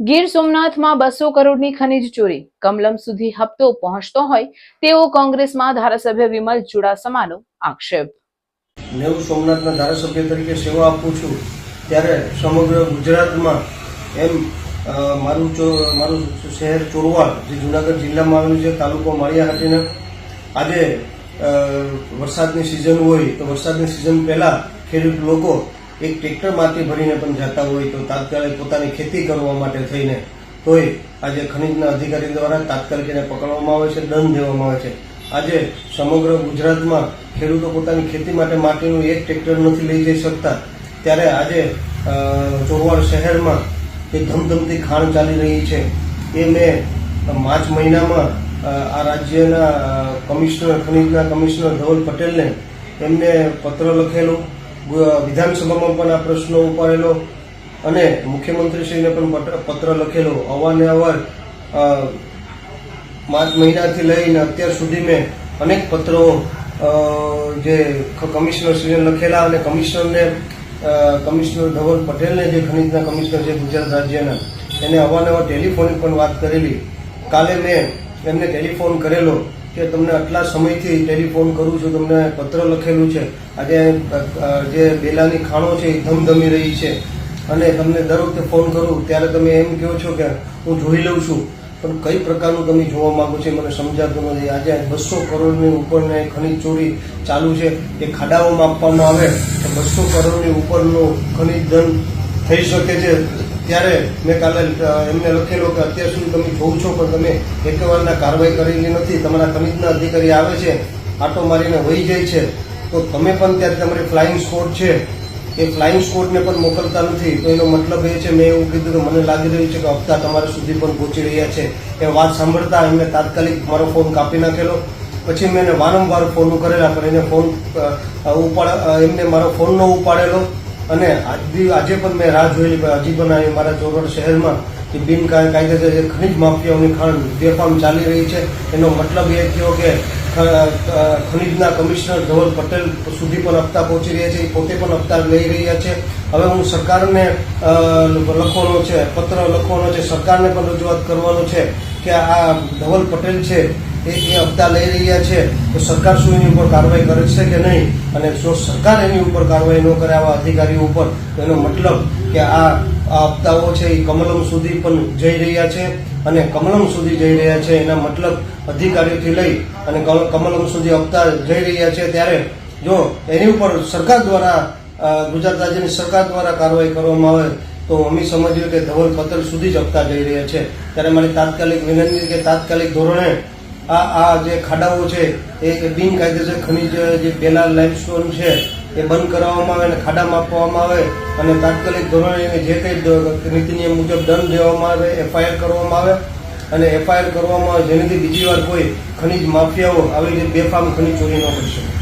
ગીર સોમનાથમાં બસો કરોડની ખનીજ ચોરી. કમલમ સુધી હપ્તો પહોંચતો હોય તેવો કોંગ્રેસમાં ધારાસભ્ય વિમલ ચુડાસમાનો આક્ષેપ. નેવું સોમનાથના ધારાસભ્ય તરીકે સેવા આપું છું ત્યારે સમગ્ર ગુજરાતમાં એમ મારું મારું શહેર ચોરવાડ, જે જુનાગઢ જિલ્લામાં આવેલું છે, તાલુકો માળિયાહાટીના આજે વરસાદની સિઝન હોય તો વરસાદની સિઝન પહેલાં ખેડૂત લોકો એક ટ્રેક્ટર માટી ભરીને પણ જતા હોય તો તાત્કાલિક પોતાની ખેતી કરવા માટે થઈને તોય આજે ખનિજના અધિકારી દ્વારા તાત્કાલિક એને પકડવામાં આવે છે, દંડ દેવામાં આવે છે. આજે સમગ્ર ગુજરાતમાં ખેડૂતો પોતાની ખેતી માટે માટીનું એક ટ્રેક્ટર નથી લઈ જઈ શકતા. ત્યારે આજે ચોરવાડ શહેરમાં એ ધમધમતી ખાણ ચાલી રહી છે, એ મેં માર્ચ મહિનામાં આ રાજ્યના કમિશનર, ખનીજના કમિશનર ધવલ પટેલને એમને પત્ર લખેલો. વિધાનસભામાં પણ આ પ્રશ્ન ઉપાડેલો અને મુખ્યમંત્રીશ્રીને પણ પત્ર- લખેલો. અવારને અવાર માર્ચ મહિનાથી લઈને અત્યાર સુધી મેં અનેક પત્રો જે કમિશનરશ્રીને લખેલા અને કમિશનરને કમિશનર ધવલ પટેલને જે ખનીજના કમિશનર છે ગુજરાત રાજ્યના, એને અવારનવાર ટેલિફોનિક પણ વાત કરેલી. કાલે મેં એમને ટેલિફોન કરેલો. કે તમને આટલા સમયથી ટેલિફોન કરું છું, તમને પત્ર લખેલું છે. આજે જે બેલાની ખાણો છે એ ધમધમી રહી છે. અને તમને દર વખતે ફોન કરું, ત્યારે તમે એમ કહો છો કે હું જોઈ લઉં છું. પણ કઈ પ્રકારનું તમે જોવા માંગો છો મને સમજાતું નથી. આજે બસો કરોડની ઉપરને ખનીજ ચોરી ચાલુ છે. એ ખાડાઓમાં આપવામાં આવે તો બસો કરોડની ઉપરનું ખનીજ ધન થઈ શકે છે. ત્યારે મેં કાલે એમને લખેલો કે અત્યાર સુધી તમે જોઉં છો, પણ તમે એકવારના કાર્યવાહી કરેલી નથી, તમારા ખનીજના અધિકારી આવે છે, આટો મારીને વહી જાય છે. તો તમે પણ ત્યારે તમારી ફ્લાઇંગ સ્કોડ છે. એ ફ્લાઇંગ સ્કોડને પણ મોકલતા નથી. તો એનો મતલબ એ છે, મેં એવું કીધું કે મને લાગી રહ્યું છે કે હપ્તા તમારા સુધી પણ પહોંચી રહ્યા છે. એ વાત સાંભળતા એમને તાત્કાલિક મારો ફોન કાપી નાખેલો. પછી મેં એને વારંવાર ફોન કરેલા, પણ એને ફોન ઉપાડ એમને મારો ફોન ન ઉપાડેલો. અને આજ પણ મેં રાહ જોયેલી હજી પણ અહીં મારા ચોરવાડ શહેરમાં કે બિન કાયદેસર જે ખનિજ માફિયાઓની ખાણ બેફામ ચાલી રહી છે, એનો મતલબ એ થયો કે ખનિજના કમિશનર ધવલ પટેલ સુધી પણ હપ્તા પહોંચી રહ્યા છે, એ પોતે પણ હપ્તા લઈ રહ્યા છે. હવે હું સરકારને લખવાનો છે, પત્ર લખવાનો છે, સરકારને પણ રજૂઆત કરવાનો છે. કે આ ધવલ પટેલ છે, એ એ હપ્તા લઈ રહ્યા છે, તો સરકાર શું એની ઉપર કાર્યવાહી કરે છે કે નહીં? અને જો સરકાર એની ઉપર કાર્યવાહી ન કરે, આવા અધિકારીઓ ઉપર, તો એનો મતલબ કે આ આ હપ્તાઓ છે એ કમલમ સુધી પણ જઈ રહ્યા છે, અને કમલમ સુધી જઈ રહ્યા છે, એના મતલબ અધિકારીઓથી લઈ અને કમલમ સુધી હપ્તા જઈ રહ્યા છે, ત્યારે જો એની ઉપર સરકાર દ્વારા ગુજરાત રાજ્યની સરકાર દ્વારા કાર્યવાહી કરવામાં આવે તો અમે સમજ્યું કે ધવલ પત્ર સુધી જ આપતા જઈ રહ્યા છે. ત્યારે મારી તાત્કાલિક વિનંતી કે તાત્કાલિક ધોરણે આ આ જે ખાડાઓ છે, એ બિનકાયદેસર ખનિજ જે બેલા લાઇમસ્ટોન છે, એ બંધ કરાવવામાં આવે અને ખાડામાં આપવામાં આવે અને તાત્કાલિક ધોરણે જે કંઈ નીતિ નિયમ મુજબ દંડ દેવામાં આવે, એફઆઈઆર કરવામાં આવે અને એફઆઈઆર કરવામાં આવે જેનાથી બીજી વાર કોઈ ખનિજ માફિયાઓ આવી રીતે બેફામ ખનિજ ચોરી ન કરી શકે